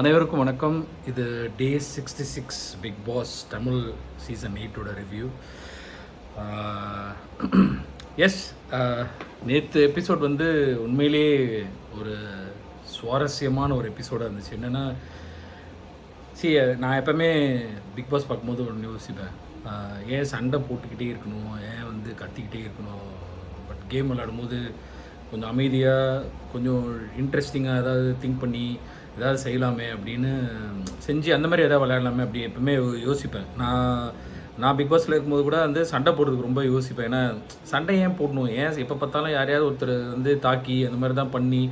அனைவருக்கும் வணக்கம். இது day sixty six Bigg Boss Tamil season எயிட்டோட review yes நேற்று எபிசோட் வந்து உண்மையிலேயே ஒரு சுவாரஸ்யமான ஒரு எபிசோடாக இருந்துச்சு. என்னென்னா சி நான் எப்போவுமே பிக் பாஸ் பார்க்கும்போது ஒன்று யோசிப்பேன். ஏன் சண்டை போட்டுக்கிட்டே இருக்கணும்? ஏன் வந்து கத்திக்கிட்டே இருக்கணும்? பட் கேம் விளாடும்போது கொஞ்சம் அமைதியாக கொஞ்சம் இன்ட்ரெஸ்டிங்காக ஏதாவது திங்க் பண்ணி ஏதாவது செய்யலாமே அப்படின்னு செஞ்சு அந்த மாதிரி எதாவது விளையாடலாமே அப்படி எப்பவுமே யோசிப்பேன். நான் நான் பிக் பாஸில் இருக்கும்போது கூட வந்து சண்டை போடுறதுக்கு ரொம்ப யோசிப்பேன். ஏன்னா சண்டை ஏன் போடணும்? ஏன் எப்போ பார்த்தாலும் யாரையாவது ஒருத்தர் வந்து தாக்கி அந்த மாதிரி தான் பண்ணி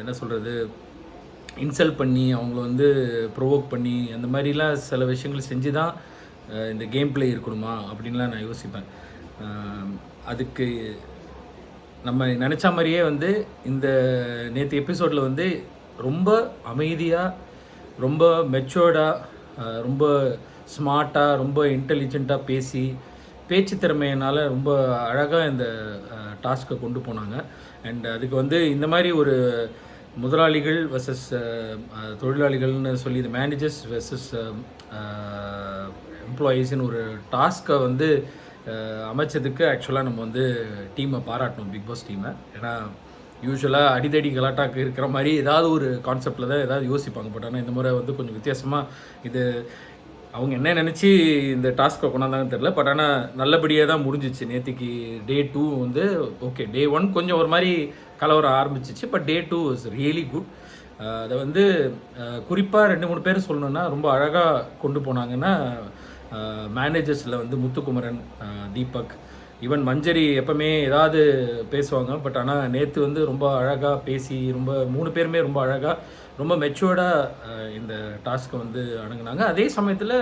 என்ன சொல்கிறது இன்சல்ட் பண்ணி அவங்கள வந்து ப்ரொவோக் பண்ணி அந்த மாதிரிலாம் சில விஷயங்கள் செஞ்சு தான் இந்த கேம் பிளே இருக்கணுமா அப்படின்லாம் நான் யோசிப்பேன். அதுக்கு நம்ம நினச்ச மாதிரியே வந்து இந்த நேற்று எபிசோடில் வந்து ரொம்ப அமைதியாக ரொம்ப மெச்சோர்டாக ரொம்ப ஸ்மார்ட்டாக ரொம்ப இன்டெலிஜென்ட்டாக பேசி பேச்சு திறமையினால் ரொம்ப அழகாக இந்த டாஸ்க்கை கொண்டு போனாங்க. அண்ட் அதுக்கு வந்து இந்த மாதிரி ஒரு முதலாளிகள் வர்சஸ் தொழிலாளிகள்னு சொல்லி இந்த மேனேஜர்ஸ் வெர்சஸ் எம்ப்ளாயீஸ்னு ஒரு டாஸ்க்கை வந்து அமைச்சதுக்கு ஆக்சுவலாக நம்ம வந்து டீமை பாராட்டணும் பிக் பாஸ் டீமை ஏன்னா யூஸ்வலாக அடிதடி கலாட்டாக்கு இருக்கிற மாதிரி ஏதாவது ஒரு கான்செப்டில் தான் ஏதாவது யோசிப்பாங்க. பட் ஆனால் இந்த முறை வந்து கொஞ்சம் வித்தியாசமாக இது அவங்க என்ன நினச்சி இந்த டாஸ்க்கை கொண்டாந்தாங்கன்னு தெரில பட் ஆனால் நல்லபடியாக தான் முடிஞ்சிச்சு. நேற்றுக்கு டே டூ வந்து ஓகே டே ஒன் கொஞ்சம் ஒரு மாதிரி கலவரம் ஆரம்பிச்சிச்சு. But day two is really good அதை வந்து குறிப்பாக ரெண்டு மூணு பேர் சொல்லணுன்னா ரொம்ப அழகாக கொண்டு போனாங்கன்னா மேனேஜர்ஸில் வந்து முத்துக்குமரன் தீபக் ஈவன் மஞ்சரி எப்பவுமே ஏதாவது பேசுவாங்க. பட் ஆனால் நேற்று வந்து ரொம்ப அழகாக பேசி ரொம்ப மூணு பேருமே ரொம்ப அழகாக ரொம்ப மெச்சுவர்டாக இந்த டாஸ்க்கை வந்து அணுகுனாங்க அதே சமயத்தில்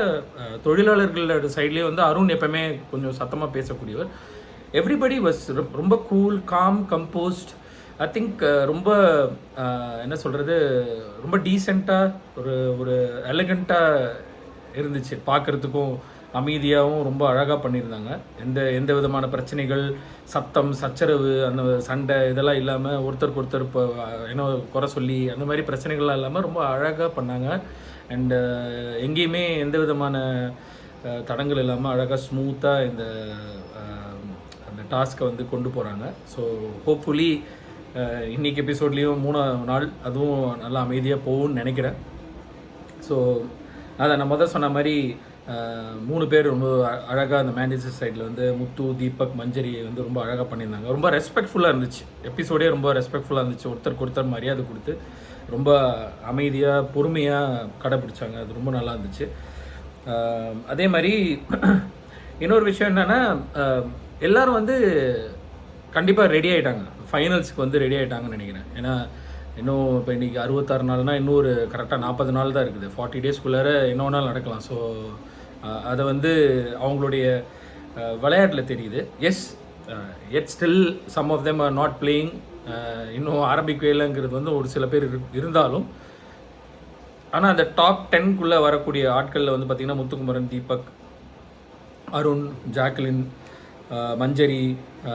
தொழிலாளர்களோட சைட்லேயே வந்து அருண் எப்பவுமே கொஞ்சம் சத்தமாக பேசக்கூடியவர். எவ்ரிபடி வாஸ் ரொம்ப cool calm composed I think ரொம்ப என்ன சொல்கிறது ரொம்ப டீசெண்டாக ஒரு ஒரு எலகண்ட்டாக இருந்துச்சு. பார்க்குறதுக்கும் அமைதியாகவும் ரொம்ப அழகாக பண்ணியிருந்தாங்க. எந்த எந்த விதமான பிரச்சனைகள் சத்தம் சச்சரவு அந்த சண்டை இதெல்லாம் இல்லாமல் ஒருத்தருக்கு ஒருத்தர் இப்போ என்ன குறை சொல்லி அந்த மாதிரி பிரச்சனைகள்லாம் இல்லாமல் ரொம்ப அழகாக பண்ணாங்க. அண்டு எங்கேயுமே எந்த விதமான தடங்கள் இல்லாமல் அழகாக ஸ்மூத்தாக இந்த அந்த டாஸ்க்கை வந்து கொண்டு போகிறாங்க ஸோ ஹோப்ஃபுல்லி இன்னைக்கு எபிசோட்லேயும் மூணாவது நாள் அதுவும் நல்லா அமைதியாக போகும்னு நினைக்கிறேன். ஸோ அதை நான் முதல் சொன்ன மாதிரி மூணு பேர் ரொம்ப அழகாக அந்த மேனேஜர் சைடில் வந்து முத்து தீபக் மஞ்சரி வந்து ரொம்ப அழகாக பண்ணியிருந்தாங்க. ரொம்ப ரெஸ்பெக்ட்ஃபுல்லாக இருந்துச்சு. எபிசோடே ரொம்ப ரெஸ்பெக்ட்ஃபுல்லாக இருந்துச்சு. ஒருத்தருக்கு ஒருத்தர் மரியாதை கொடுத்து ரொம்ப அமைதியாக பொறுமையாக கடைப்பிடிச்சாங்க அது ரொம்ப நல்லா இருந்துச்சு. அதே மாதிரி இன்னொரு விஷயம் என்னென்னா எல்லோரும் வந்து கண்டிப்பாக ரெடி ஆகிட்டாங்க ஃபைனல்ஸ்க்கு வந்து ரெடி ஆகிட்டாங்கன்னு நினைக்கிறேன். ஏன்னா இன்னும் இப்போ இன்றைக்கி அறுபத்தாறு நாள்னால் இன்னும் ஒரு கரெக்டாக நாற்பது நாள் தான் இருக்குது. ஃபார்ட்டி டேஸ்க்குள்ளார என்ன வேணாலும் நடக்கலாம். ஸோ அதை வந்து அவங்களுடைய விளையாட்டில் தெரியுது. As yet still some of them are not playing இன்னும் ஆரம்பிக்கவே இல்லைங்கிறது வந்து ஒரு சில பேர் இரு- இருந்தாலும் ஆனால் அந்த டாப் டென்குள்ளே வரக்கூடிய ஆட்களில் வந்து பார்த்திங்கன்னா முத்துக்குமரன் தீபக் அருண் ஜாக்லின் மஞ்சரி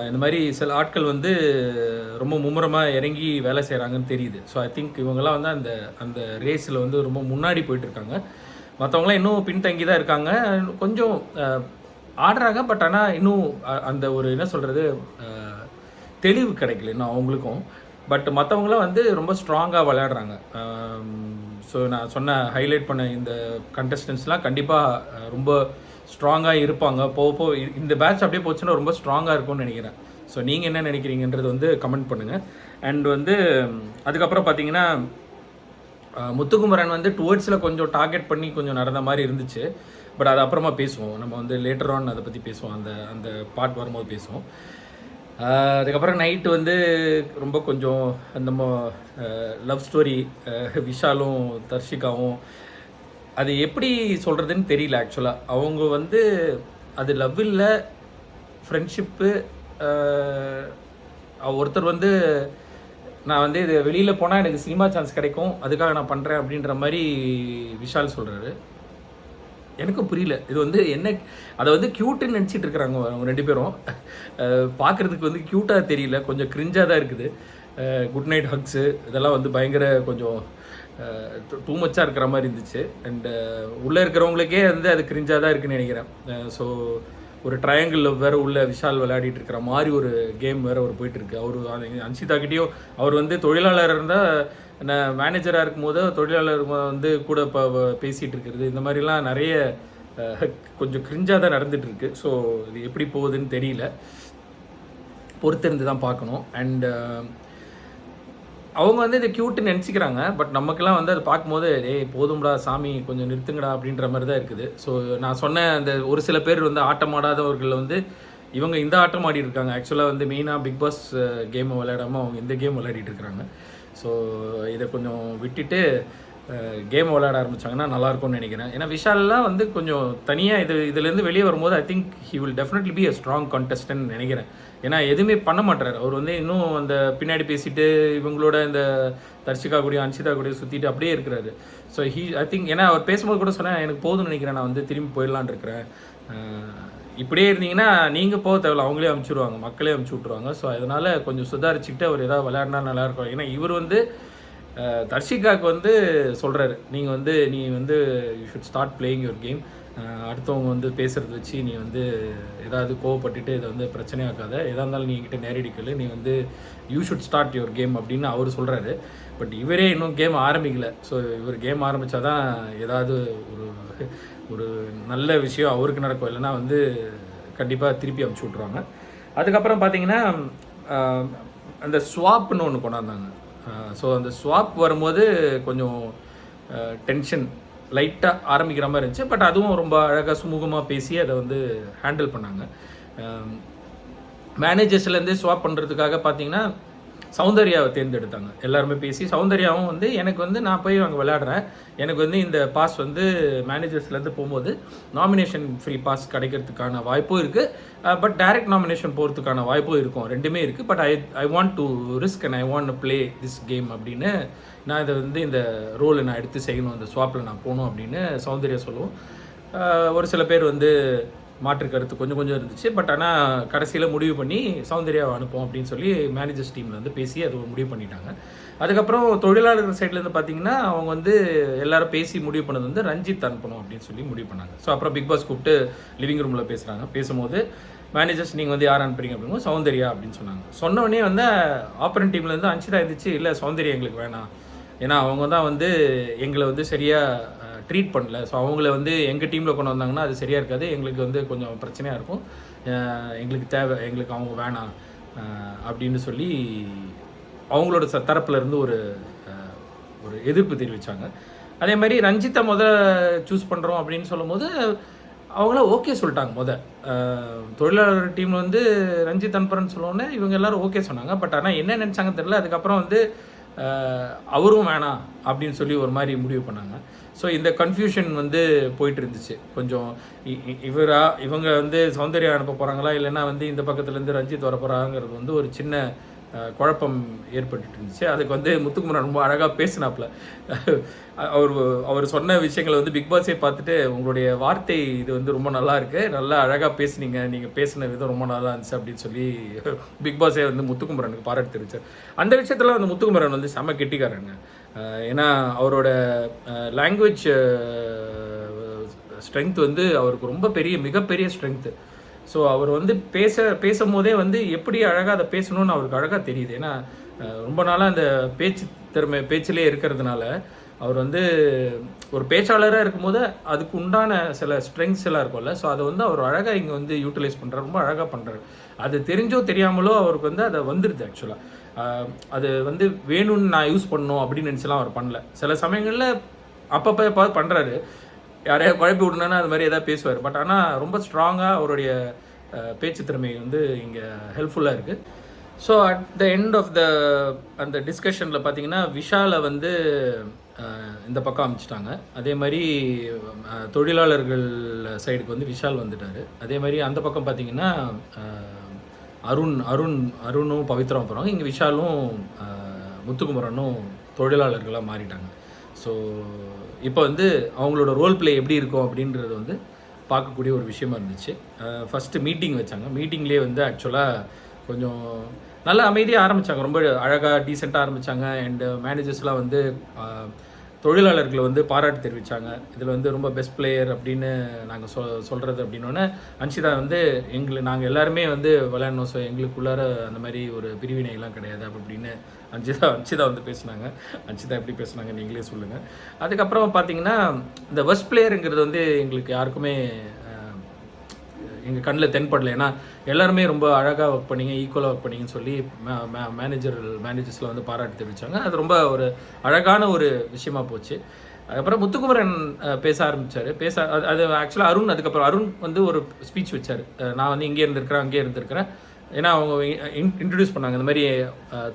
இந்த மாதிரி சில ஆட்கள் வந்து ரொம்ப மும்முரமாக இறங்கி வேலை செய்கிறாங்கன்னு தெரியுது. ஸோ ஐ திங்க் இவங்கெல்லாம் வந்து அந்த அந்த ரேஸில் வந்து ரொம்ப முன்னாடி போயிட்டுருக்காங்க மற்றவங்களாம் இன்னும் பின்தங்கி தான் இருக்காங்க. கொஞ்சம் ஆடுறாங்க பட் ஆனால் இன்னும் அந்த ஒரு என்ன சொல்கிறது தெளிவு கிடைக்கல இன்னும் அவங்களுக்கும். பட் மற்றவங்களாம் வந்து ரொம்ப ஸ்ட்ராங்காக விளையாடுறாங்க. ஸோ நான் சொன்ன ஹைலைட் பண்ண இந்த கண்டஸ்டன்ஸ்லாம் கண்டிப்பாக ரொம்ப ஸ்ட்ராங்காக இருப்பாங்க. போக போக இந்த பேட்ச் அப்படியே போச்சுன்னா ரொம்ப ஸ்ட்ராங்காக இருக்கும்னு நினைக்கிறேன். ஸோ நீங்கள் என்ன நினைக்கிறீங்கன்றது வந்து கமெண்ட் பண்ணுங்கள் அண்ட் வந்து அதுக்கப்புறம் பார்த்தீங்கன்னா முத்துக்குமரன் வந்து டுவர்ட்ஸில் கொஞ்சம் டார்கெட் பண்ணி கொஞ்சம் நடந்த மாதிரி இருந்துச்சு. பட் அது அப்புறமா பேசுவோம். நம்ம வந்து லேட்டர் ஆன் அதை பற்றி பேசுவோம். அந்த அந்த பாட் வரும்போது பேசுவோம். அதுக்கப்புறம் நைட்டு வந்து ரொம்ப கொஞ்சம் நம்ம லவ் ஸ்டோரி விஷாலும் தர்ஷிகாவும் அது எப்படி சொல்கிறதுன்னு தெரியல ஆக்சுவலாக அவங்க வந்து அது லவ் இல்லை ஃப்ரெண்ட்ஷிப்பு ஒருத்தர் வந்து நான் வந்து இது வெளியில் போனால் எனக்கு சினிமா சான்ஸ் கிடைக்கும் அதுக்காக நான் பண்ணுறேன் அப்படின்ற மாதிரி விஷால் சொல்கிறாரு எனக்கும் புரியல. இது வந்து என்ன அதை வந்து க்யூட்டுன்னு நினச்சிட்டு இருக்கிறாங்க அவங்க ரெண்டு பேரும். பார்க்குறதுக்கு வந்து க்யூட்டாக தெரியல. கொஞ்சம் கிரிஞ்சாக தான் இருக்குது. குட் நைட் ஹக்ஸு இதெல்லாம் வந்து பயங்கர கொஞ்சம் டூ மச்சாக இருக்கிற மாதிரி இருந்துச்சு. அண்டு உள்ளே இருக்கிறவங்களுக்கே வந்து அது கிரிஞ்சாக தான் இருக்குன்னு நினைக்கிறேன். ஸோ ஒரு ட்ரையாங்கிளில் வேறு உள்ள விஷால் விளையாடிட்டு இருக்கிற மாதிரி ஒரு கேம் வேறு அவர் போயிட்டுருக்கு. அவர் அன்சிதா அவர் வந்து தொழிலாளர் இருந்தால் நான் மேனேஜராக இருக்கும் போது தொழிலாளர் வந்து கூட இப்போ பேசிகிட்டு இருக்கிறது. இந்த மாதிரிலாம் நிறைய கொஞ்சம் கிரிஞ்சாக தான் நடந்துட்டு இருக்கு ஸோ இது எப்படி போகுதுன்னு தெரியல. பொறுத்திருந்து தான் பார்க்கணும். அண்ட் அவங்க வந்து இதை க்யூட்டு நினச்சிக்கிறாங்க. பட் நமக்கெல்லாம் வந்து அதை பார்க்கும்போது ஏய் போதும்டா சாமி கொஞ்சம் நிறுத்துங்கடா அப்படின்ற மாதிரி தான் இருக்குது. ஸோ நான் சொன்ன அந்த ஒரு சில பேர் வந்து ஆட்டம் ஆடாதவர்கள் வந்து இவங்க இந்த ஆட்டம் ஆடி இருக்காங்க. ஆக்சுவலாக வந்து மெயினாக பிக் பாஸ் கேமை விளையாடாமல் அவங்க இந்த கேம் விளையாடிட்டு இருக்கிறாங்க. ஸோ இதை கொஞ்சம் விட்டுட்டு கேம் விளையாட ஆரம்பித்தாங்கன்னா நல்லா இருக்கும்னு நினைக்கிறேன். ஏன்னா விஷால்லாம் வந்து கொஞ்சம் தனியாக இது இதுலேருந்து வெளியே வரும்போது I think he will definitely be a strong contestant நினைக்கிறேன். ஏன்னா எதுவுமே பண்ண மாட்டார். அவர் வந்து இன்னும் அந்த பின்னாடி பேசிட்டு இவங்களோட இந்த தர்ஷிகா கூடிய அன்சிதா கூடிய சுற்றிட்டு அப்படியே இருக்கிறாரு. ஸோ ஹீ ஐ திங்க் ஏன்னா அவர் பேசும்போது கூட சொன்னேன் எனக்கு போதும்னு நினைக்கிறேன் நான் வந்து திரும்பி போயிடலான்னு இருக்கிறேன். இப்படியே இருந்தீங்கன்னா நீங்கள் போக தேவையில்ல. அவங்களே அமுச்சிடுவாங்க மக்களே அமுச்சு விட்ருவாங்க ஸோ அதனால் கொஞ்சம் சுதாரிச்சுக்கிட்டு அவர் ஏதாவது விளையாடினா நல்லாயிருக்கும் ஏன்னா இவர் வந்து தர்ஷிகாவுக்கு வந்து சொல்கிறாரு நீங்கள் வந்து நீ வந்து you should start playing your game அடுத்தவங்க வந்து பேசுகிறத வச்சு நீ வந்து ஏதாவது கோவப்பட்டுட்டு இதை வந்து பிரச்சனையாக்காத. எதாக இருந்தாலும் நீ என்கிட்ட நேரடிக்கல நீ வந்து you should start your game அப்படின்னு அவர் சொல்கிறாரு பட் இவரே இன்னும் கேம் ஆரம்பிக்கல. ஸோ இவர் கேம் ஆரம்பித்தாதான் ஏதாவது ஒரு ஒரு நல்ல விஷயம் அவருக்கு நடக்கும். இல்லைன்னா வந்து கண்டிப்பாக திருப்பி அமுச்சு விட்ருவாங்க அதுக்கப்புறம் பார்த்தீங்கன்னா அந்த ஸ்வாப்னு ஒன்று கொண்டாந்தாங்க. ஸோ அந்த ஸ்வாப் வரும்போது கொஞ்சம் டென்ஷன் லைட்டாக ஆரம்பிக்கிற மாதிரி இருந்துச்சு. பட் அதுவும் ரொம்ப அழகாக சுமூகமாக பேசி அதை வந்து ஹேண்டில் பண்ணாங்க. மேனேஜர்ஸ்லேருந்தே ஸ்வாப் பண்ணுறதுக்காக பார்த்தீங்கன்னா சௌந்தர்யாவை தேர்ந்தெடுத்தாங்க. எல்லாருமே பேசி சௌந்தர்யாவும் வந்து எனக்கு வந்து நான் போய் அங்கே விளையாடுறேன். எனக்கு வந்து இந்த பாஸ் வந்து மேனேஜர்ஸ்லேருந்து போகும்போது நாமினேஷன் ஃப்ரீ பாஸ் கிடைக்கிறதுக்கான வாய்ப்பும் இருக்குது பட் டைரக்ட் நாமினேஷன் போகிறதுக்கான வாய்ப்பும் இருக்கும். ரெண்டுமே இருக்குது but I I want to risk and I want play this game அப்படின்னு நான் இதை வந்து இந்த ரோலை நான் எடுத்து செய்யணும். இந்த ஸ்வாப்பில் நான் போகணும் அப்படின்னு சௌந்தர்யா சொல்லுவோம். ஒரு சில பேர் வந்து மாற்று கருத்து கொஞ்சம் கொஞ்சம் இருந்துச்சு. பட் ஆனால் கடைசியில் முடிவு பண்ணி சௌந்தர்யாவை அனுப்போம் அப்படின்னு சொல்லி மேனேஜர்ஸ் டீமில் வந்து பேசி அது முடிவு பண்ணிட்டாங்க. அதுக்கப்புறம் தொழிலாளர்கள் சைட்லேருந்து பார்த்தீங்கன்னா அவங்க வந்து எல்லாரும் பேசி முடிவு பண்ணது வந்து ரஞ்சித் அனுப்பணும் அப்படின்னு சொல்லி முடிவு பண்ணாங்க. ஸோ அப்புறம் பிக் பாஸ் கூப்பிட்டு லிவிங் ரூமில் பேசுகிறாங்க பேசும்போது மேனேஜர்ஸ் நீங்கள் வந்து யார் அனுப்புறீங்க? அப்படிங்கும்போது சௌந்தர்யா அப்படின்னு சொன்னாங்க. சொன்னோடனே வந்து ஆப்பரன் டீம்லேருந்து அன்சிதா இருந்துச்சு. இல்லை சௌந்தர்யா எங்களுக்கு வேணாம். ஏன்னா அவங்க தான் வந்து எங்களை வந்து சரியாக ட்ரீட் பண்ணல. ஸோ அவங்கள வந்து எங்கள் டீமில் கொண்டு வந்தாங்கன்னா அது சரியாக இருக்காது. எங்களுக்கு வந்து கொஞ்சம் பிரச்சனையாக இருக்கும். எங்களுக்கு தேவை எங்களுக்கு அவங்க வேணாம். அப்படின்னு சொல்லி அவங்களோட ச தரப்புலேருந்து ஒரு ஒரு எதிர்ப்பு தெரிவித்தாங்க அதே மாதிரி ரஞ்சித்தை முத சூஸ் பண்ணுறோம் அப்படின்னு சொல்லும்போது அவங்கள ஓகே சொல்லிட்டாங்க முத. தொழிலாளர் டீம் வந்து ரஞ்சித் அனுப்புறேன்னு சொன்னோடனே இவங்க எல்லாரும் ஓகே சொன்னாங்க. பட் ஆனால் என்ன நினச்சாங்க தெரில அதுக்கப்புறம் வந்து அவரும் வேணாம் அப்படின்னு சொல்லி ஒரு மாதிரி முடிவு பண்ணாங்க. ஸோ இந்த கன்ஃபியூஷன் வந்து போயிட்டு இருந்துச்சு கொஞ்சம் இ- இவரா இவங்க வந்து சௌந்தர்யா அனுப்ப போகிறாங்களா இல்லைன்னா வந்து இந்த பக்கத்துலேருந்து ரஞ்சித் வர போகிறாங்கிறது வந்து ஒரு சின்ன குழப்பம் ஏற்பட்டுட்டு இருந்துச்சு அதுக்கு வந்து முத்துக்குமரன் ரொம்ப அழகாக பேசினாப்புல. அவர் அவர் சொன்ன விஷயங்களை வந்து பிக் பாஸே பார்த்துட்டு உங்களுடைய வார்த்தை இது வந்து ரொம்ப நல்லா இருக்குது நல்லா அழகாக பேசுனீங்க. நீங்கள் பேசின விதம் ரொம்ப நல்லா இருந்துச்சு அப்படின்னு சொல்லி பிக் பாஸே வந்து முத்துக்குமரனுக்கு பாராட்டு தெரிவிச்சார். அந்த விஷயத்தில் வந்து முத்துக்குமரன் வந்து செம கெட்டிக்காரங்க ஏன்னா அவரோட லாங்குவேஜ் ஸ்ட்ரென்த் வந்து அவருக்கு ரொம்ப பெரிய மிகப்பெரிய ஸ்ட்ரென்த்து ஸோ அவர் வந்து பேச பேசும்போதே வந்து எப்படி அழகாக அதை பேசணும்னு அவருக்கு அழகாக தெரியுது. ஏன்னா ரொம்ப நாளாக அந்த பேச்சு திறமை பேச்சிலே இருக்கிறதுனால அவர் வந்து ஒரு பேச்சாளராக இருக்கும்போது அதுக்கு உண்டான சில ஸ்ட்ரெங்ஸ் எல்லாம் இருக்கும்ல. ஸோ அதை வந்து அவர் அழகாக இங்கே வந்து யூட்டிலைஸ் பண்ணுறாரு ரொம்ப அழகாக பண்ணுறாரு அது தெரிஞ்சோ தெரியாமலோ அவருக்கு வந்து அதை வந்துடுது ஆக்சுவலாக அது வந்து வேணும்னு நான் யூஸ் பண்ணணும் அப்படின்னு நினச்சலாம் அவர் பண்ணல. சில சமயங்களில் அப்பப்போ எப்பாவது பண்ணுறாரு யாரையா குழப்பி விடணும்னா அது மாதிரி எதாவது பேசுவார். பட் ஆனால் ரொம்ப ஸ்ட்ராங்காக அவருடைய பேச்சு திறமை வந்து இங்கே ஹெல்ப்ஃபுல்லாக இருக்குது so at the end of the அந்த டிஸ்கஷனில் பார்த்தீங்கன்னா விஷாலை வந்து இந்த பக்கம் அமைச்சிட்டாங்க. அதே மாதிரி தொழிலாளர்கள் சைடுக்கு வந்து விஷால் வந்துட்டார். அதே மாதிரி அந்த பக்கம் பார்த்தீங்கன்னா அருண் அருண் அருணும் பவித்ரா போகிறாங்க இங்கே விஷாலும் முத்துக்குமரனும் தொழிலாளர்களாக மாறிட்டாங்க. ஸோ இப்போ வந்து அவங்களோட ரோல் பிளே எப்படி இருக்கும் அப்படின்றது வந்து பார்க்கக்கூடிய ஒரு விஷயமா இருந்துச்சு. ஃபஸ்ட்டு மீட்டிங் வச்சாங்க. மீட்டிங்லேயே வந்து ஆக்சுவலாக கொஞ்சம் நல்லா அமைதியாக ஆரம்பித்தாங்க ரொம்ப அழகாக டீசெண்டாக ஆரம்பித்தாங்க அண்டு மேனேஜர்ஸ்லாம் வந்து தொழிலாளர்களை வந்து பாராட்டு தெரிவித்தாங்க இதில் வந்து ரொம்ப பெஸ்ட் பிளேயர் அப்படின்னு நாங்கள் சொ சொல்கிறது அப்படின்னோடனே அன்ஷிதா வந்து எங்களை நாங்கள் எல்லாருமே வந்து விளையாடணும் ஸோ எங்களுக்குள்ளார அந்த மாதிரி ஒரு பிரிவினைலாம் கிடையாது அப்படின்னு அன்ஷிதா அன்ஷிதா வந்து பேசுனாங்க. அன்ஷிதா எப்படி பேசுனாங்க நீங்களே சொல்லுங்கள் அதுக்கப்புறம் பார்த்தீங்கன்னா இந்த பெஸ்ட் பிளேயருங்கிறது வந்து எங்களுக்கு யாருக்குமே எங்கள் கண்ணில் தென்படல. ஏன்னா எல்லாருமே ரொம்ப அழகாக ஒர்க் பண்ணிங்க ஈக்குவலாக ஒர்க் பண்ணிங்கன்னு சொல்லி மேனேஜர் மேனேஜர்ஸில் வந்து பாராட்டு தெரிவித்தாங்க அது ரொம்ப ஒரு அழகான ஒரு விஷயமா போச்சு. அதுக்கப்புறம் முத்துக்குமரன் பேச ஆரம்பித்தார் பேச அது ஆக்சுவலாக அருண் அதுக்கப்புறம் அருண் வந்து ஒரு ஸ்பீச் வச்சார். நான் வந்து இங்கே இருந்திருக்கிறேன் அங்கே இருந்திருக்கிறேன். ஏன்னா அவங்க இன்ட்ரடியூஸ் பண்ணாங்க. இந்த மாதிரி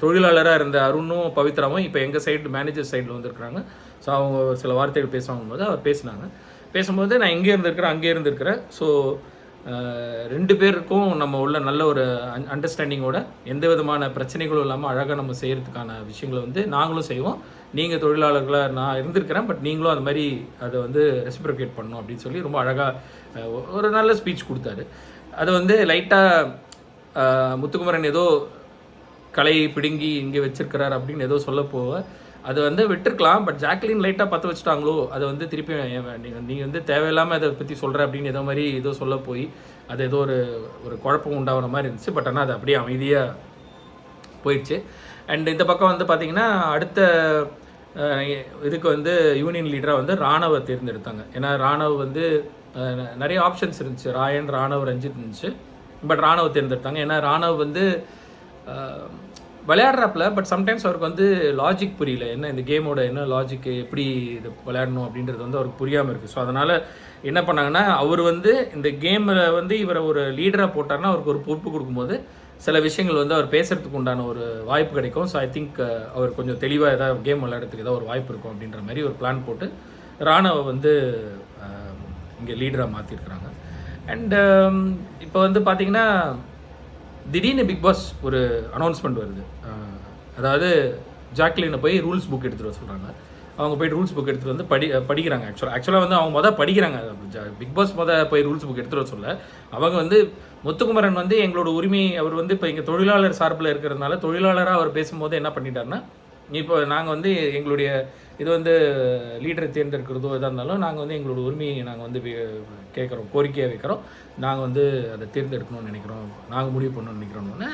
தொழிலாளராக இருந்த அருணும் பவித்ராவும் இப்போ எங்கள் சைடு மேனேஜர் சைடில் வந்திருக்கிறாங்க. ஸோ அவங்க ஒரு சில வார்த்தைகள் பேசுவாங்க போது அவர் பேசினாங்க. பேசும்போது நான் இங்கே இருந்திருக்கிறேன் அங்கே இருந்திருக்கிறேன். ஸோ ரெண்டு பேருக்கும் நம்ம உள்ள நல்ல ஒரு அண்டர்ஸ்டாண்டிங்கோட எந்த விதமான பிரச்சனைகளும் இல்லாமல் அழகாக நம்ம செய்கிறதுக்கான விஷயங்களை வந்து நாங்களும் செய்வோம். நீங்கள் தொழிலாளர்களாக நான் இருந்திருக்கிறேன் பட் நீங்களும் அது மாதிரி அதை வந்து ரெசிப்ரிகேட் பண்ணணும் அப்படின்னு சொல்லி ரொம்ப அழகாக ஒரு நல்ல ஸ்பீச் கொடுத்தாரு. அது வந்து லைட்டாக முத்துக்குமரன் ஏதோ கலை பிடுங்கி இங்கே வச்சிருக்கிறார் அப்படின்னு ஏதோ சொல்ல போவ அது வந்து விட்டுருக்கலாம் பட் ஜாக்லின் லைட்டாக பற்ற வச்சுட்டாங்களோ அதை வந்து திருப்பி நீங்கள் நீங்கள் வந்து தேவையில்லாமல் அதை பற்றி சொல்கிற அப்படின்னு ஏதோ மாதிரி ஏதோ சொல்ல போய் அது ஏதோ ஒரு ஒரு குழப்பம் உண்டாகிற மாதிரி இருந்துச்சு. பட் ஆனால் அது அப்படியே அமைதியாக போயிடுச்சு. அண்ட் இந்த பக்கம் வந்து பார்த்திங்கன்னா அடுத்த இதுக்கு வந்து யூனியன் லீடராக வந்து ராணவ தேர்ந்தெடுத்தாங்க. ஏன்னா ராணவ் வந்து நிறைய ஆப்ஷன்ஸ் இருந்துச்சு. ராயன் ராணவ் ரஞ்சித் இருந்துச்சு. பட் ராணவ தேர்ந்தெடுத்தாங்க. ஏன்னா ராணவ் வந்து விளையாடுறாப்புல பட் சம்டைம்ஸ் அவருக்கு வந்து லாஜிக் புரியல. என்ன இந்த கேமோட என்ன லாஜிக் எப்படி இது விளையாடணும் அப்படின்றது வந்து அவருக்கு புரியாமல் இருக்குது ஸோ அதனால் என்ன பண்ணாங்கன்னா அவர் வந்து இந்த கேமில் வந்து இவரை ஒரு லீடராக போட்டார்னா அவருக்கு ஒரு பொறுப்பு கொடுக்கும்போது சில விஷயங்கள் வந்து அவர் பேசுறதுக்கு உண்டான ஒரு வாய்ப்பு கிடைக்கும். ஸோ ஐ திங்க் அவர் கொஞ்சம் தெளிவாக ஏதாவது கேம் விளையாடுறதுக்கு ஏதாவது ஒரு வாய்ப்பு இருக்கும் அப்படின்ற மாதிரி ஒரு பிளான் போட்டு ராணுவ வந்து இங்கே லீடராக மாற்றிருக்கிறாங்க அண்டு இப்போ வந்து பார்த்தீங்கன்னா திடீர்னு பிக் பாஸ் ஒரு அனௌன்ஸ்மெண்ட் வருது. அதாவது ஜாக்லினை போய் ரூல்ஸ் புக் எடுத்துகிட்டு வர சொல்கிறாங்க அவங்க போய் ரூல்ஸ் புக் எடுத்துகிட்டு வந்து படி படிக்கிறாங்க ஆக்சுவலாக ஆக்சுவலாக வந்து அவங்க மொதல் படிக்கிறாங்க. பிக் பாஸ் மொதல் போய் ரூல்ஸ் புக் எடுத்துகிட்டு வர சொல்ல அவங்க வந்து முத்துக்குமரன் வந்து எங்களோட உரிமை அவர் வந்து இப்போ இங்கே தொழிலாளர் சார்பில் இருக்கிறதுனால தொழிலாளராக அவர் பேசும்போது என்ன பண்ணிட்டாருன்னா இப்போ நாங்கள் வந்து எங்களுடைய இது வந்து லீடரை தேர்ந்தெடுக்கிறதோ எதாக இருந்தாலும் நாங்கள் வந்து எங்களோட உரிமையை நாங்கள் வந்து கேட்குறோம் கோரிக்கையாக வைக்கிறோம். நாங்கள் வந்து அதை தேர்ந்தெடுக்கணும்னு நினைக்கிறோம். நாங்கள் முடிவு பண்ணணும்னு நினைக்கிறோம்னு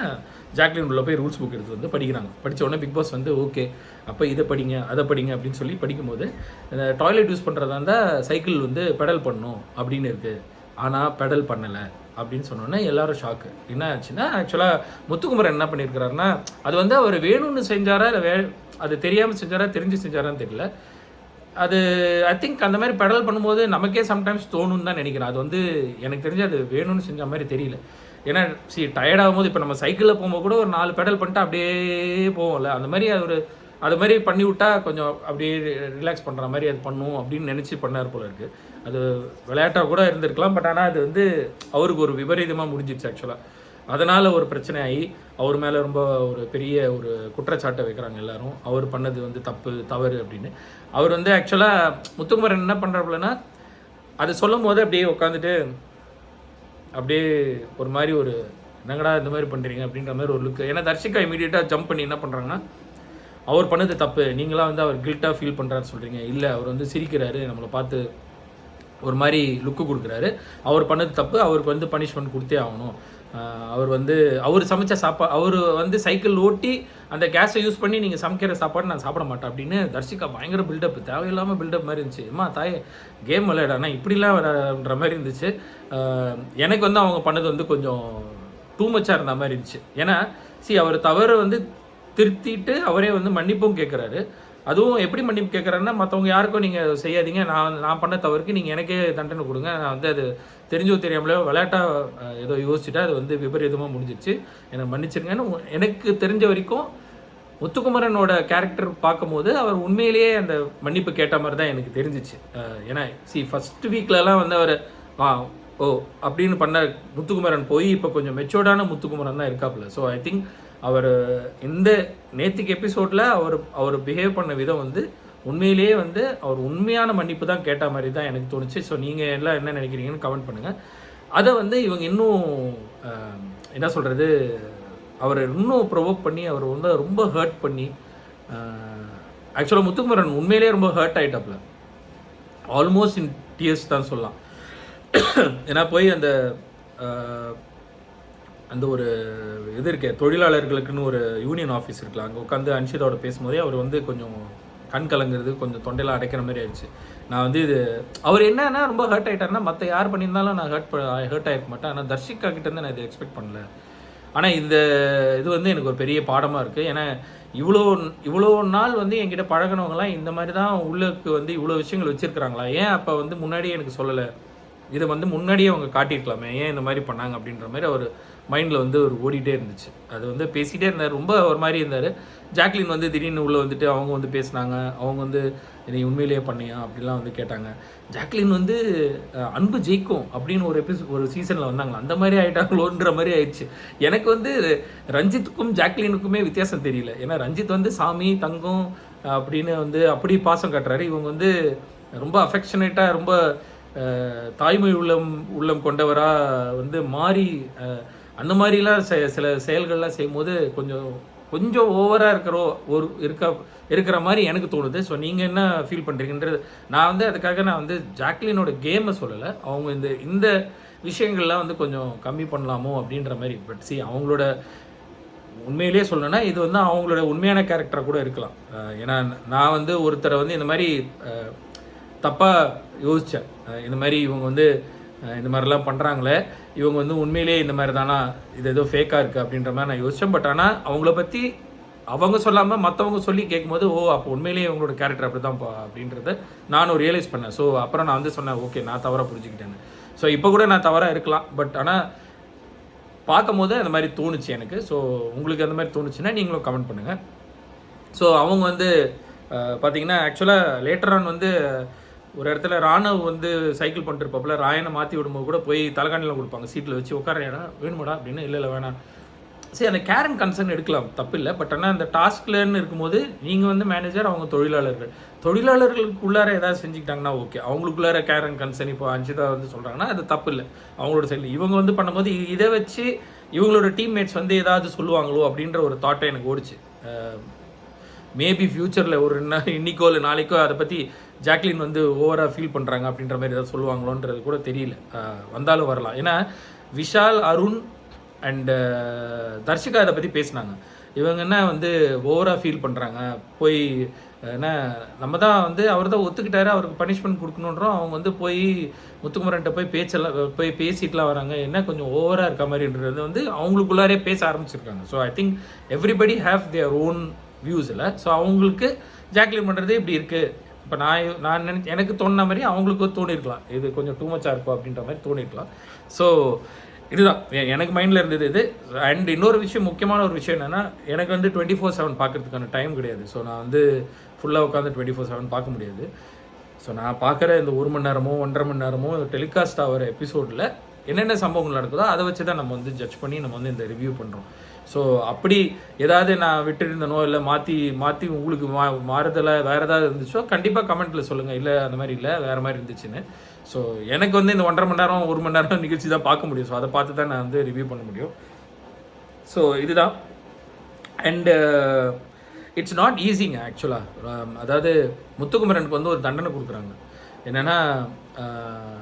ஜாக்லின் உள்ள போய் ரூல்ஸ் புக் எடுத்து வந்து படிக்கிறாங்க. படிச்ச உடனே பிக் பாஸ் வந்து ஓகே அப்போ இதை படிங்க அதை படிங்க அப்படின்னு சொல்லி படிக்கும்போது இந்த டாய்லெட் யூஸ் பண்ணுறதா இருந்தால் சைக்கிள் வந்து பெடல் பண்ணணும் அப்படின்னு இருக்குது ஆனால் பெடல் பண்ணலை. அப்படின்னு சொன்னோன்னே எல்லாரும் ஷாக்கு என்ன ஆச்சுன்னா ஆக்சுவலாக முத்துக்குமரன் என்ன பண்ணியிருக்கிறாருன்னா அது வந்து அவர் வேணும்னு செஞ்சாரா இல்லை வே அது தெரியாமல் செஞ்சாரா தெரிஞ்சு செஞ்சாரான்னு தெரியல. அது ஐ திங்க் அந்த மாதிரி பெடல் பண்ணும்போது நமக்கே சம்டைம்ஸ் தோணுன்னு தான் நினைக்கிறேன். அது வந்து எனக்கு தெரிஞ்சு அது வேணும்னு செஞ்ச மாதிரி தெரியல. ஏன்னா சி டயர்டாகும் போது இப்போ நம்ம சைக்கிளில் போகும்போது கூட ஒரு நாலு பெடல் பண்ணிட்டு அப்படியே போவோம்ல. அந்த மாதிரி ஒரு அது மாதிரி பண்ணி விட்டா கொஞ்சம் அப்படியே ரிலாக்ஸ் பண்ணுற மாதிரி அது பண்ணும் அப்படின்னு நினச்சி பண்ணார் போல இருக்குது அது விளையாட்டாக கூட இருந்திருக்கலாம் பட் ஆனால் அது வந்து அவருக்கு ஒரு விபரீதமாக முடிஞ்சிச்சு ஆக்சுவலாக அதனால் ஒரு பிரச்சனை ஆகி அவர் மேலே ரொம்ப ஒரு பெரிய ஒரு குற்றச்சாட்டை வைக்கிறாங்க எல்லாரும். அவர் பண்ணது வந்து தப்பு தவறு அப்படின்னு. அவர் வந்து ஆக்சுவலாக முத்துக்குமரன் என்ன பண்ணுறாப்புலன்னா அது சொல்லும் போது அப்படியே உட்காந்துட்டு அப்படியே ஒரு மாதிரி ஒரு என்னங்கடா இந்த மாதிரி பண்ணுறீங்க அப்படின்ற மாதிரி ஒரு லுக் ஏன்னா தர்ஷிகா இமீடியட்டாக ஜம்ப் பண்ணி என்ன பண்ணுறாங்கன்னா அவர் பண்ணது தப்பு. நீங்களாம் வந்து அவர் கில்ட்டாக ஃபீல் பண்ணுறாரு சொல்கிறீங்க இல்லை அவர் வந்து சிரிக்கிறாரு நம்மளை பார்த்து ஒரு மாதிரி லுக்கு கொடுக்குறாரு. அவர் பண்ணது தப்பு அவருக்கு வந்து பனிஷ்மெண்ட் கொடுத்தே ஆகணும். அவர் வந்து அவர் சமைச்ச சாப்பா அவர் வந்து சைக்கிள் ஓட்டி அந்த கேஸை யூஸ் பண்ணி நீங்கள் சமைக்கிற சாப்பாடு நான் சாப்பிட மாட்டேன் அப்படின்னு தர்ஷிகா பயங்கர பில்டப் தேவையில்லாமல் பில்டப் மாதிரி இருந்துச்சு. அம்மா தாய் கேம் விளையாடானா இப்படிலாம் விளையாடுற மாதிரி இருந்துச்சு. எனக்கு வந்து அவங்க பண்ணது வந்து கொஞ்சம் டூ மச்சாக இருந்த மாதிரி இருந்துச்சு. ஏன்னா சி அவர் தவறு வந்து திருத்திட்டு அவரே வந்து மன்னிப்பும் கேட்குறாரு அதுவும் எப்படி மன்னிப்பு கேட்குறாருன்னா மற்றவங்க யாருக்கும் நீங்கள் செய்யாதீங்க. நான் நான் பண்ண தவறுக்கு நீங்கள் எனக்கே தண்டனை கொடுங்க. நான் வந்து அது தெரிஞ்சோ தெரியாமலையோ விளையாட்டாக ஏதோ யோசிச்சுட்டா அது வந்து விபரீதமாக முடிஞ்சிச்சு என்னை மன்னிச்சிருங்கன்னு எனக்கு தெரிஞ்ச வரைக்கும் முத்துக்குமரனோட கேரக்டர் பார்க்கும்போது அவர் உண்மையிலேயே அந்த மன்னிப்பு கேட்ட மாதிரி தான் எனக்கு தெரிஞ்சிச்சு. ஏன்னா சி ஃபர்ஸ்ட் வீக்லலாம் வந்து அவர் ஆ ஓ அப்படின்னு பண்ண முத்துக்குமரன் போய் இப்போ கொஞ்சம் மெச்சோர்டான முத்துக்குமரன் தான் இருக்காப்புல. ஸோ ஐ திங்க் அவர் இந்த நேற்றுக்கு எபிசோடில் அவர் அவர் பிஹேவ் பண்ண விதம் வந்து உண்மையிலேயே வந்து அவர் உண்மையான மன்னிப்பு தான் கேட்ட மாதிரி தான் எனக்கு தோணுச்சு. ஸோ நீங்கள் எல்லாம் என்ன நினைக்கிறீங்கன்னு கமெண்ட் பண்ணுங்கள் அதை வந்து இவங்க இன்னும் என்ன சொல்கிறது அவரை இன்னும் ப்ரொவோக் பண்ணி அவர் வந்து ரொம்ப ஹர்ட் பண்ணி ஆக்சுவலாக முத்துக்குமரன் உண்மையிலேயே ரொம்ப ஹர்ட் ஆகிட்டாப்ல ஆல்மோஸ்ட் இன் டியர்ஸ் தான் சொல்லலாம். ஏன்னா போய் அந்த அந்த ஒரு இது இருக்கே தொழிலாளர்களுக்குன்னு ஒரு யூனியன் ஆஃபீஸ் இருக்குல்ல அங்கே உட்காந்து அன்ஷிதாவோட பேசும்போதே அவர் வந்து கொஞ்சம் கண் கலங்குறது கொஞ்சம் தொண்டையெல்லாம் அடைக்கிற மாதிரி ஆயிடுச்சு. நான் வந்து இது அவர் என்னன்னா ரொம்ப ஹர்ட் ஆகிட்டாருன்னா மற்ற யார் பண்ணியிருந்தாலும் நான் ஹர்ட் ஹர்ட் ஆகிருக்க மாட்டேன். ஆனால் தர்ஷிகா கிட்ட இருந்து நான் இதை எக்ஸ்பெக்ட் பண்ணல. ஆனால் இந்த இது வந்து எனக்கு ஒரு பெரிய பாடமாக இருக்குது ஏன்னா இவ்வளோ இவ்வளோ நாள் வந்து என்கிட்ட பழகினவங்களாம் இந்த மாதிரி தான் உள்ளுக்கு வந்து இவ்வளோ விஷயங்கள் வச்சுருக்கிறாங்களா? ஏன் அப்போ வந்து முன்னாடியே எனக்கு சொல்லலை? இதை வந்து முன்னாடியே அவங்க காட்டியிருக்கலாமே? ஏன் இந்த மாதிரி பண்ணாங்க? அப்படின்ற மாதிரி அவர் மைண்டில் வந்து ஒரு ஓடிட்டே இருந்துச்சு. அது வந்து பேசிகிட்டே இருந்தார். ரொம்ப ஒரு மாதிரி இருந்தார். ஜாக்லின் வந்து திடீர்னு உள்ளே வந்துட்டு அவங்க வந்து பேசினாங்க. அவங்க வந்து நீ உண்மையிலேயே பண்ணியா? அப்படிலாம் வந்து கேட்டாங்க. ஜாக்லின் வந்து அன்பு ஜெயிக்கும் அப்படின்னு ஒரு எபிசோ ஒரு சீசனில் வந்தாங்களா? அந்த மாதிரி ஆகிட்டாங்களோன்ற மாதிரி ஆயிடுச்சு. எனக்கு வந்து ரஞ்சித்துக்கும் ஜாக்லினுக்குமே வித்தியாசம் தெரியல. ஏன்னா ரஞ்சித் வந்து சாமி தங்கம் அப்படின்னு வந்து அப்படி பாசம் காட்டுறாரு. இவங்க வந்து ரொம்ப அஃபெக்ஷனேட்டாக ரொம்ப தாய்மொழி உள்ளம் உள்ளம் கொண்டவராக வந்து மாறி அந்த மாதிரிலாம் செ சில செயல்கள்லாம் செய்யும்போது கொஞ்சம் கொஞ்சம் ஓவராக இருக்கிறோ ஒரு இருக்க இருக்கிற மாதிரி எனக்கு தோணுது. ஸோ நீங்கள் என்ன ஃபீல் பண்ணுறீங்கன்றது நான் வந்து அதுக்காக நான் வந்து ஜாக்லினோட கேமை சொல்லலை. அவங்க இந்த இந்த விஷயங்கள்லாம் வந்து கொஞ்சம் கம்மி பண்ணலாமோ அப்படின்ற மாதிரி பட் சி அவங்களோட உண்மையிலேயே சொல்லணும்னா இது வந்து அவங்களோட உண்மையான கேரக்டராக கூட இருக்கலாம். ஏன்னா நான் வந்து ஒருத்தரை வந்து இந்த மாதிரி தப்பாக யோசித்தேன் இந்த மாதிரி இவங்க வந்து இந்த மாதிரிலாம் பண்ணுறாங்களே இவங்க வந்து உண்மையிலேயே இந்த மாதிரி தானா இது ஏதோ ஃபேக்காக இருக்குது அப்படின்ற மாதிரி நான் யோசித்தேன் பட் ஆனால் அவங்கள பற்றி அவங்க சொல்லாமல் மற்றவங்க சொல்லி கேட்கும்போது ஓ அப்போ உண்மையிலேயே இவங்களோட கேரக்டர் அப்படி தான் அப்படின்றத நானும் ரியலைஸ் பண்ணேன். ஸோ அப்புறம் நான் வந்து சொன்னேன் ஓகே நான் தவறாக புரிஞ்சுக்கிட்டேன்னு. ஸோ இப்போ கூட நான் தவறாக இருக்கலாம். பட் ஆனால் பார்க்கும்போது அந்த மாதிரி தோணுச்சு எனக்கு. ஸோ உங்களுக்கு அந்த மாதிரி தோணுச்சுன்னா நீங்களும் கமெண்ட் பண்ணுங்கள் ஸோ அவங்க வந்து பார்த்திங்கன்னா பார்த்தீங்கன்னா ஆக்சுவலாக லேட்டர் ஆன் வந்து ஒரு இடத்துல ராணவ் வந்து சைக்கிள் பண்ணிருப்பாப்புல ராயனை மாற்றி விடும்போது கூட போய் தலைகாணியில் கொடுப்பாங்க. சீட்டில் வச்சு உட்காரையாடா வேணுமாடா? அப்படின்னு இல்லை இல்லை வேணாம். சரி அந்த கேர் அண்ட் கன்சர்ன் எடுக்கலாம் தப்பு இல்லை பட் ஆனால் அந்த டாஸ்க்லன்னு இருக்கும்போது நீங்கள் வந்து மேனேஜர் அவங்க தொழிலாளர்கள். தொழிலாளர்களுக்குள்ளார ஏதாவது செஞ்சுக்கிட்டாங்கன்னா ஓகே. அவங்களுக்குள்ளார கேர் அண்ட் கன்சர்ன் இப்போ அஞ்சுதா வந்து சொல்கிறாங்கன்னா அது தப்பு இல்லை அவங்களோட சைடில். இவங்க வந்து பண்ணும்போது இதை வச்சு இவங்களோட டீம்மேட்ஸ் வந்து ஏதாவது சொல்லுவாங்களோ அப்படின்ற ஒரு தாட்டை எனக்கு ஓடிச்சு. மேபி ஃப்யூச்சரில் ஒரு இன்னைக்கோ இன்னிக்கோ இல்லை நாளைக்கோ அதை பற்றி ஜாக்லின் வந்து ஓவராக ஃபீல் பண்ணுறாங்க அப்படின்ற மாதிரி ஏதாவது சொல்லுவாங்களோன்றது கூட தெரியல. வந்தாலும் வரலாம். ஏன்னா விஷால் அருண் அண்டு தர்ஷிகா இதை பற்றி பேசினாங்க. இவங்க என்ன வந்து ஓவராக ஃபீல் பண்ணுறாங்க போய் என்ன நம்ம தான் வந்து அவர் தான் ஒத்துக்கிட்டாரு அவருக்கு பனிஷ்மெண்ட் கொடுக்கணுன்றோம். அவங்க வந்து போய் முத்துக்குமரன்ட்ட போய் பேச்செல்லாம் போய் பேசிட்டுலாம் வராங்க. என்ன கொஞ்சம் ஓவராக இருக்க மாதிரின்றது வந்து அவங்களுக்குள்ளாரே பேச ஆரம்பிச்சிருக்காங்க. So I think everybody have their own வியூஸில் so அவங்களுக்கு ஜாக்லின் பண்ணுறது இப்படி இருக்குது இப்போ நான் நான் நினை எனக்கு தோணுன மாதிரி அவங்களுக்கு தோணிருக்கலாம். இது கொஞ்சம் டூ மச்சாக இருக்கும் அப்படின்ற மாதிரி தோணிருக்கலாம். ஸோ இதுதான். எனக்கு மைண்டில் இருந்தது இது. அண்ட் இன்னொரு விஷயம் முக்கியமான ஒரு விஷயம் என்னென்னா எனக்கு வந்து டுவெண்ட்டி ஃபோர் செவன் பார்க்கறதுக்கான டைம் கிடையாது. ஸோ நான் வந்து ஃபுல்லாக உட்காந்து டுவெண்ட்டி ஃபோர் செவன் பார்க்க முடியாது. ஸோ நான் பார்க்குற இந்த ஒரு மணி நேரமோ ஒன்றரை மணி நேரமோ டெலிகாஸ்ட் ஆகிற எபிசோடில் என்னென்ன சம்பவங்கள் நடக்குதோ அதை வச்சு தான் நம்ம வந்து ஜட்ஜ் பண்ணி நம்ம வந்து இந்த ரிவ்யூ பண்ணுறோம் ஸோ அப்படி ஏதாவது நான் விட்டுருந்தனோ இல்லை மாற்றி மாற்றி உங்களுக்கு மா மாறுதலாக வேறு ஏதாவது இருந்துச்சோ கண்டிப்பாக கமெண்ட்டில் சொல்லுங்கள் இல்லை அந்த மாதிரி இல்லை வேறு மாதிரி இருந்துச்சுன்னு. ஸோ எனக்கு வந்து இந்த ஒன்றரை மணி நேரம் ஒரு மணி நேரம் நிகழ்ச்சி தான் பார்க்க முடியும். ஸோ அதை பார்த்து தான் நான் வந்து ரிவ்யூ பண்ண முடியும். ஸோ இதுதான். அண்டு இட்ஸ் நாட் ஈஸிங்க ஆக்சுவலாக அதாவது முத்துக்குமரனுக்கு வந்து ஒரு தண்டனை கொடுக்குறாங்க. என்னென்னா uh,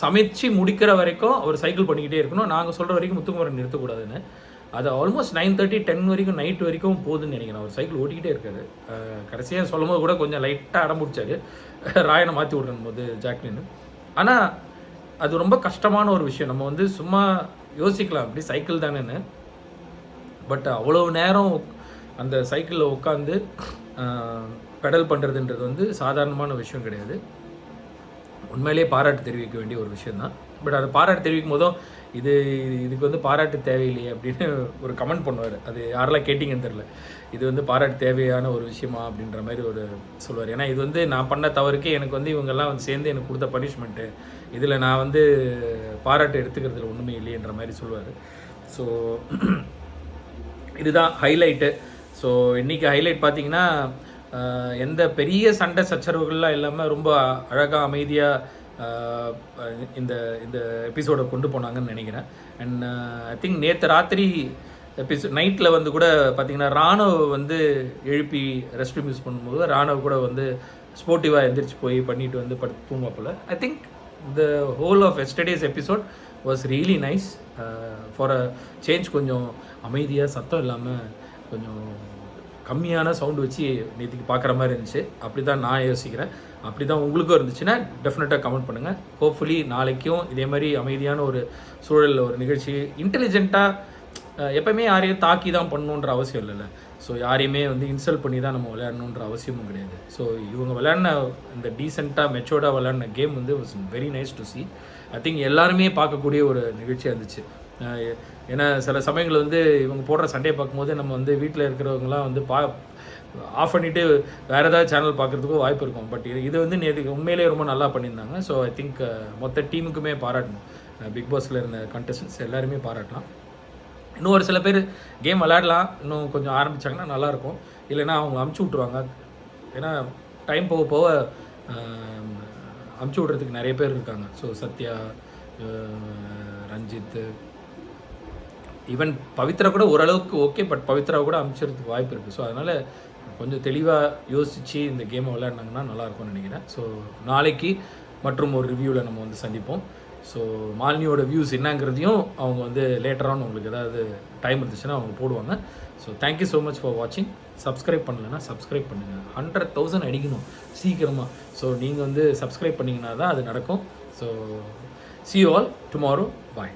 சமைச்சு முடிக்கிற வரைக்கும் அவர் சைக்கிள் பண்ணிக்கிட்டே இருக்கணும். நாங்கள் சொல்கிற வரைக்கும் முத்துக்குமரன் நிறுத்தக்கூடாதுன்னு. அது ஆல்மோஸ்ட் நைன் தேர்ட்டி டென் வரைக்கும் நைட் வரைக்கும் போகுதுன்னு நினைக்கிறேன். அவர் சைக்கிள் ஓட்டிக்கிட்டே இருக்காரு. கடைசியாக சொல்லும் போது கூட கொஞ்சம் லைட்டாக அடம் பிடிச்சாரு. ராயனை மாற்றி விடணும் போது ஜாக்லின்னு ஆனால் அது ரொம்ப கஷ்டமான ஒரு விஷயம். நம்ம வந்து சும்மா யோசிக்கலாம். அப்படி சைக்கிள் தானேன்னு. பட் அவ்வளோ நேரம் அந்த சைக்கிளில் உட்காந்து பெடல் பண்ணுறதுன்றது வந்து சாதாரணமான விஷயம் கிடையாது. உண்மையிலேயே பாராட்டு தெரிவிக்க வேண்டிய ஒரு விஷயம்தான். பட் அதை பாராட்டு தெரிவிக்கும் போதும் இது இதுக்கு வந்து பாராட்டு தேவையில்லையே அப்படின்னு ஒரு கமெண்ட் பண்ணுவார். அது யாரெல்லாம் கேட்டிங்கன்னு தெரில இது வந்து பாராட்டு தேவையான ஒரு விஷயமா அப்படின்ற மாதிரி ஒரு சொல்லுவார் ஏன்னா இது வந்து நான் பண்ண தவறுக்கு எனக்கு வந்து இவங்கெல்லாம் வந்து சேர்ந்து எனக்கு கொடுத்த பனிஷ்மெண்ட்டு இதில் நான் வந்து பாராட்டு எடுத்துக்கிறதுல ஒன்றுமே இல்லையன்ற மாதிரி சொல்லுவார் ஸோ இதுதான் ஹைலைட்டு ஸோ இன்றைக்கி ஹைலைட் பார்த்திங்கன்னா எந்த பெரிய சண்டை சச்சரவுகள்லாம் இல்லாமல் ரொம்ப அழகாக அமைதியாக இந்த இந்த எபிசோடை கொண்டு போனாங்கன்னு நினைக்கிறேன். அண்ட் ஐ திங்க் நேற்று ராத்திரி எபிசோட் நைட்டில் வந்து கூட பார்த்தீங்கன்னா ராணுவ வந்து எழுப்பி ரெஸ்ட் ரூம் யூஸ் பண்ணும்போது ராணுவ கூட வந்து ஸ்போர்ட்டிவாக எந்திரிச்சு போய் பண்ணிட்டு வந்து படு தூங்கப்பில் I think the whole of yesterday's episode was really nice for a change கொஞ்சம் அமைதியாக சத்தம் இல்லாமல் கொஞ்சம் கம்மியான சவுண்டு வச்சு நேற்றுக்கு பார்க்குற மாதிரி இருந்துச்சு. அப்படி தான் நான் யோசிக்கிறேன். அப்படி தான் உங்களுக்கும் இருந்துச்சுன்னா டெஃபினட்டாக கமெண்ட் பண்ணுங்கள் ஹோப்ஃபுல்லி நாளைக்கும் இதே மாதிரி அமைதியான ஒரு சூழலில் ஒரு நிகழ்ச்சி இன்டெலிஜென்ட்டாக எப்பயுமே யாரையும் தாக்கி தான் பண்ணணுன்ற அவசியம் இல்லைல்ல. ஸோ யாரையுமே வந்து இன்சல்ட் பண்ணி தான் நம்ம விளையாடணுன்ற அவசியமும் கிடையாது. ஸோ இவங்க விளையாடின இந்த டீசெண்டாக மெச்சோர்டாக விளையாடின கேம் வந்து was very nice to see I think எல்லாருமே பார்க்கக்கூடிய ஒரு நிகழ்ச்சியாக இருந்துச்சு. ஏன்னா சில சமயங்கள் வந்து இவங்க போடுற சண்டையை பார்க்கும்போது நம்ம வந்து வீட்டில் இருக்கிறவங்களாம் வந்து பா ஆஃப் பண்ணிவிட்டு வேறு ஏதாவது சேனல் பார்க்குறதுக்கும் வாய்ப்பு இருக்கும். பட் இது இது வந்து நேற்று உண்மையிலேயே ரொம்ப நல்லா பண்ணியிருந்தாங்க. ஸோ ஐ திங்க் மொத்த டீமுக்குமே பாராட்டணும். பிக் பாஸில் இருந்த கண்டஸ்டன்ஸ் எல்லாருமே பாராட்டலாம். இன்னும் ஒரு சில பேர் கேம் விளையாடலாம். இன்னும் கொஞ்சம் ஆரம்பிச்சாங்கன்னா நல்லாயிருக்கும். இல்லைன்னா அவங்க அமுச்சு விட்ருவாங்க ஏன்னா டைம் போக போக அமுச்சு விட்றதுக்கு நிறைய பேர் இருக்காங்க. ஸோ சத்யா ரஞ்சித்து ரஞ்சித் ஈவன் பவித்ரா கூட ஓரளவுக்கு ஓகே பட் பவித்ரா கூட அனுப்பிச்சிறதுக்கு வாய்ப்பு இருக்குது ஸோ அதனால் கொஞ்சம் தெளிவாக யோசித்து இந்த கேமை விளையாடினாங்கன்னா நல்லாயிருக்கும்னு நினைக்கிறேன். ஸோ நாளைக்கு மற்றும் ஒரு ரிவ்யூவில் நம்ம வந்து சந்திப்போம். ஸோ மாலினியோட வியூஸ் என்னங்கிறதையும் அவங்க வந்து லேட்டரான உங்களுக்கு ஏதாவது டைம் இருந்துச்சுன்னா அவங்க போடுவாங்க. So thank you so much for வாட்சிங் சப்ஸ்கிரைப் பண்ணலைன்னா சப்ஸ்கிரைப் பண்ணுங்கள் ஹண்ட்ரட் தௌசண்ட் அடிக்கணும் சீக்கிரமாக ஸோ நீங்கள் வந்து சப்ஸ்கிரைப் பண்ணிங்கன்னா தான் அது நடக்கும். So see all tomorrow bye